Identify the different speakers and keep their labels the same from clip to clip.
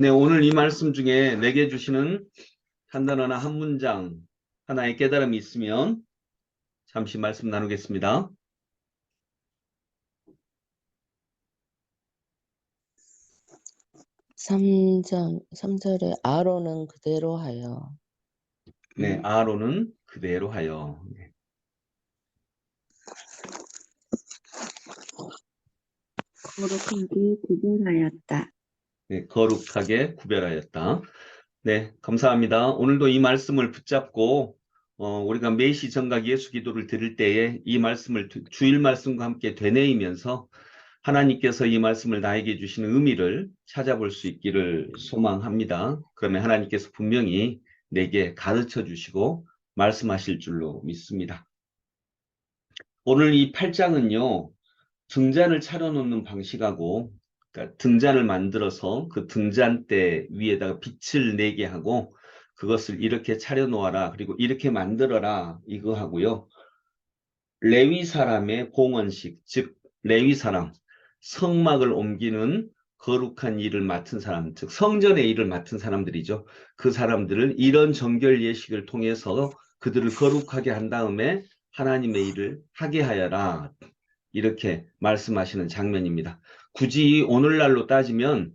Speaker 1: 네, 오늘 이 말씀 중에 내게 주시는 한 단어나 한 문장, 하나의 깨달음이 있으면 잠시 말씀 나누겠습니다.
Speaker 2: 삼절 3절에 아론은 그대로 하여
Speaker 1: 네, 아론은 그대로 하여. 네.
Speaker 3: 거룩하게 구별하였다.
Speaker 1: 네, 거룩하게 구별하였다. 네, 감사합니다. 오늘도 이 말씀을 붙잡고 어, 우리가 매시 정각 예수 기도를 드릴 때에 이 말씀을 두- 주일 말씀과 함께 되뇌이면서 하나님께서 이 말씀을 나에게 주시는 의미를 찾아볼 수 있기를 소망합니다. 그러면 하나님께서 분명히 내게 가르쳐 주시고 말씀하실 줄로 믿습니다. 오늘 이 8장은요, 등잔을 차려놓는 방식하고 그러니까 등잔을 만들어서 그 등잔대 위에다가 빛을 내게 하고 그것을 이렇게 차려놓아라 그리고 이렇게 만들어라 이거 하고요. 레위 사람의 봉헌식 즉 레위 사람 성막을 옮기는 거룩한 일을 맡은 사람 즉 성전의 일을 맡은 사람들이죠. 그 사람들을 이런 정결 예식을 통해서 그들을 거룩하게 한 다음에 하나님의 일을 하게 하여라 이렇게 말씀하시는 장면입니다. 굳이 오늘날로 따지면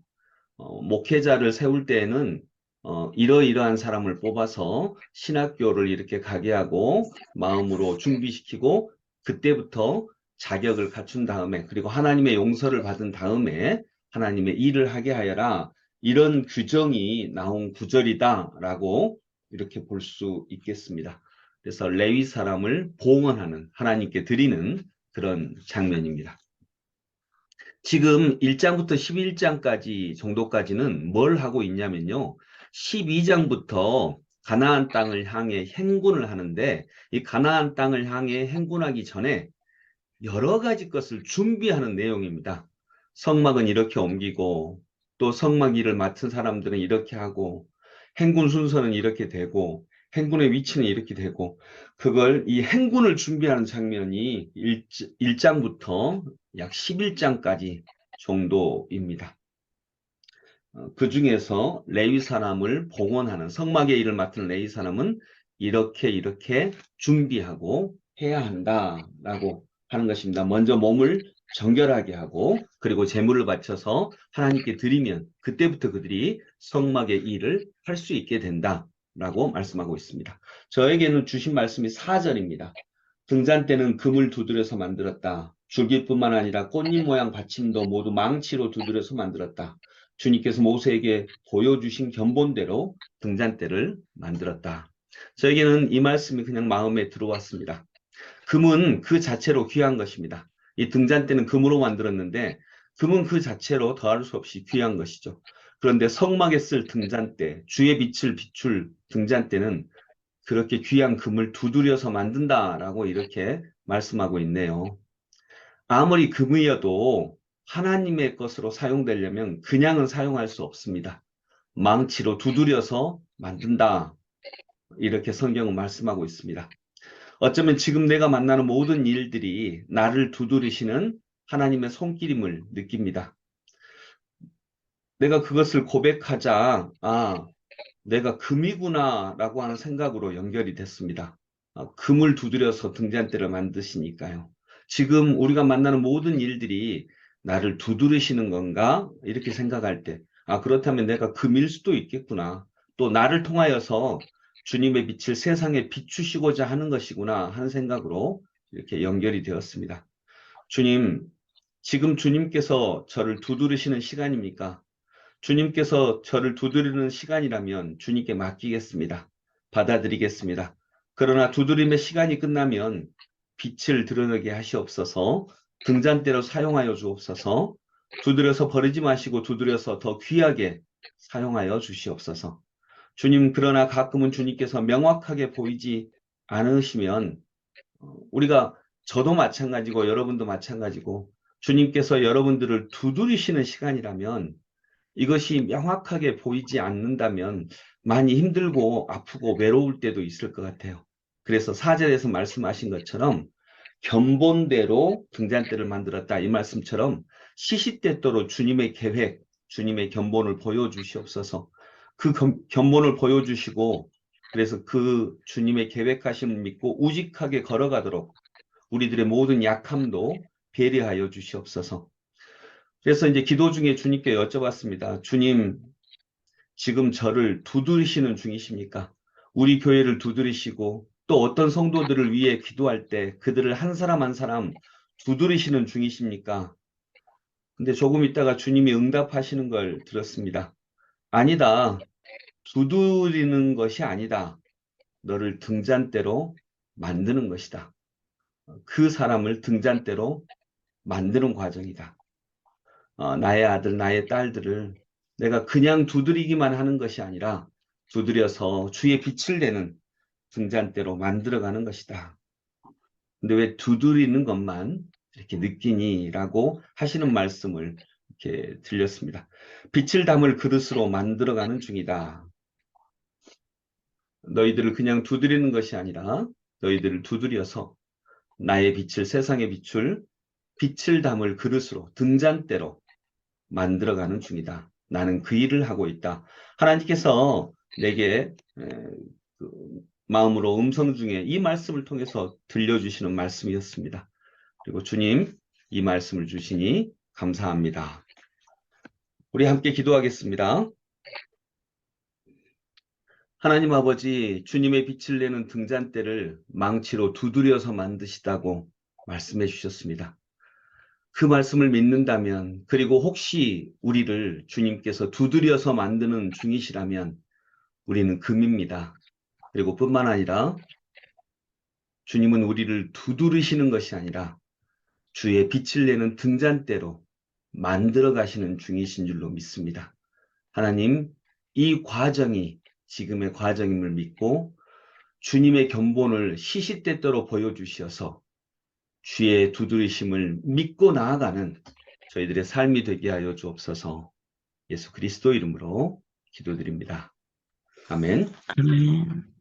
Speaker 1: 어, 목회자를 세울 때에는 어, 이러이러한 사람을 뽑아서 신학교를 이렇게 가게 하고 마음으로 준비시키고 그때부터 자격을 갖춘 다음에 그리고 하나님의 용서를 받은 다음에 하나님의 일을 하게 하여라 이런 규정이 나온 구절이다라고 이렇게 볼 수 있겠습니다. 그래서 레위 사람을 봉헌하는 하나님께 드리는 그런 장면입니다. 지금 1장부터 11장까지 정도까지는 뭘 하고 있냐면요. 12장부터 가나안 땅을 향해 행군을 하는데 이 가나안 땅을 향해 행군하기 전에 여러 가지 것을 준비하는 내용입니다. 성막은 이렇게 옮기고 또 성막 일을 맡은 사람들은 이렇게 하고 행군 순서는 이렇게 되고 행군의 위치는 이렇게 되고 그걸 이 행군을 준비하는 장면이 1, 1장부터 약 11장까지 정도입니다. 어, 그 중에서 레위 사람을 봉헌하는 성막의 일을 맡은 레위 사람은 이렇게 이렇게 준비하고 해야 한다라고 하는 것입니다. 먼저 몸을 정결하게 하고 그리고 제물을 바쳐서 하나님께 드리면 그때부터 그들이 성막의 일을 할 수 있게 된다라고 말씀하고 있습니다. 저에게는 주신 말씀이 4절입니다. 등잔대는 금을 두드려서 만들었다. 줄기뿐만 아니라 꽃잎 모양 받침도 모두 망치로 두드려서 만들었다. 주님께서 모세에게 보여주신 견본대로 등잔대를 만들었다. 저에게는 이 말씀이 그냥 마음에 들어왔습니다. 금은 그 자체로 귀한 것입니다. 이 등잔대는 금으로 만들었는데 금은 그 자체로 더할 수 없이 귀한 것이죠. 그런데 성막에 쓸 등잔대, 주의 빛을 비출 등잔대는 그렇게 귀한 금을 두드려서 만든다라고 이렇게 말씀하고 있네요. 아무리 금이어도 하나님의 것으로 사용되려면 그냥은 사용할 수 없습니다. 망치로 두드려서 만든다. 이렇게 성경은 말씀하고 있습니다. 어쩌면 지금 내가 만나는 모든 일들이 나를 두드리시는 하나님의 손길임을 느낍니다. 내가 그것을 고백하자, 아, 내가 금이구나 라고 하는 생각으로 연결이 됐습니다. 아, 금을 두드려서 등잔대를 만드시니까요. 지금 우리가 만나는 모든 일들이 나를 두드리시는 건가? 이렇게 생각할 때, 아, 그렇다면 내가 금일 수도 있겠구나. 또 나를 통하여서 주님의 빛을 세상에 비추시고자 하는 것이구나 하는 생각으로 이렇게 연결이 되었습니다. 주님, 지금 주님께서 저를 두드리시는 시간입니까? 주님께서 저를 두드리는 시간이라면 주님께 맡기겠습니다. 받아들이겠습니다. 그러나 두드림의 시간이 끝나면 빛을 드러내게 하시옵소서 등잔대로 사용하여 주옵소서 두드려서 버리지 마시고 두드려서 더 귀하게 사용하여 주시옵소서 주님 그러나 가끔은 주님께서 명확하게 보이지 않으시면 어, 우리가 저도 마찬가지고 여러분도 마찬가지고 주님께서 여러분들을 두드리시는 시간이라면 이것이 명확하게 보이지 않는다면 많이 힘들고 아프고 외로울 때도 있을 것 같아요. 그래서 사절에서 말씀하신 것처럼 견본대로 등잔대를 만들었다 이 말씀처럼 시시때때로 주님의 계획, 주님의 견본을 보여주시옵소서. 그 견- 견본을 보여주시고 그래서 그 주님의 계획하심을 믿고 우직하게 걸어가도록 우리들의 모든 약함도 배려하여 주시옵소서. 그래서 이제 기도 중에 주님께 여쭤봤습니다. 주님, 지금 저를 두드리시는 중이십니까? 우리 교회를 두드리시고 또 어떤 성도들을 위해 기도할 때 그들을 한 사람 한 사람 두드리시는 중이십니까? 근데 조금 있다가 주님이 응답하시는 걸 들었습니다. 아니다. 두드리는 것이 아니다. 너를 등잔대로 만드는 것이다. 그 사람을 등잔대로 만드는 과정이다. 어, 나의 아들, 나의 딸들을 내가 그냥 두드리기만 하는 것이 아니라 두드려서 주의 빛을 내는 등잔대로 만들어가는 것이다. 근데 왜 두드리는 것만 이렇게 느끼니라고 하시는 말씀을 이렇게 들렸습니다. 빛을 담을 그릇으로 만들어가는 중이다. 너희들을 그냥 두드리는 것이 아니라 너희들을 두드려서 나의 빛을 세상의 빛을 빛을 담을 그릇으로 등잔대로 만들어가는 중이다. 나는 그 일을 하고 있다. 하나님께서 내게 에, 그 마음으로 음성 중에 이 말씀을 통해서 들려주시는 말씀이었습니다. 그리고 주님 이 말씀을 주시니 감사합니다. 우리 함께 기도하겠습니다. 하나님 아버지, 주님의 빛을 내는 등잔대를 망치로 두드려서 만드시다고 말씀해 주셨습니다. 그 말씀을 믿는다면, 그리고 혹시 우리를 주님께서 두드려서 만드는 중이시라면, 우리는 금입니다. 그리고 뿐만 아니라, 주님은 우리를 두드리시는 것이 아니라, 주의 빛을 내는 등잔대로 만들어 가시는 중이신 줄로 믿습니다. 하나님, 이 과정이 지금의 과정임을 믿고 주님의 견본을 시시때때로 보여주셔서 주의 두드리심을 믿고 나아가는 저희들의 삶이 되게 하여 주옵소서 예수 그리스도 이름으로 기도드립니다. 아멘.
Speaker 2: 아멘.